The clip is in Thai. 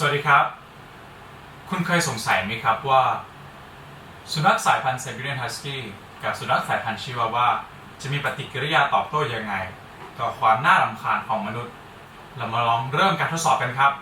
สวัสดีครับ คุณเคยสงสัยไหมครับว่า สุนัขสายพันธุ์ไซบีเรียนฮัสกี้กับสุนัขสายพันธุ์ชิวาว่า จะมีปฏิกิริยาตอบโต้ยังไง ต่อความน่ารำคาญของมนุษย์ เรามาลองเริ่มการทดสอบกันครับ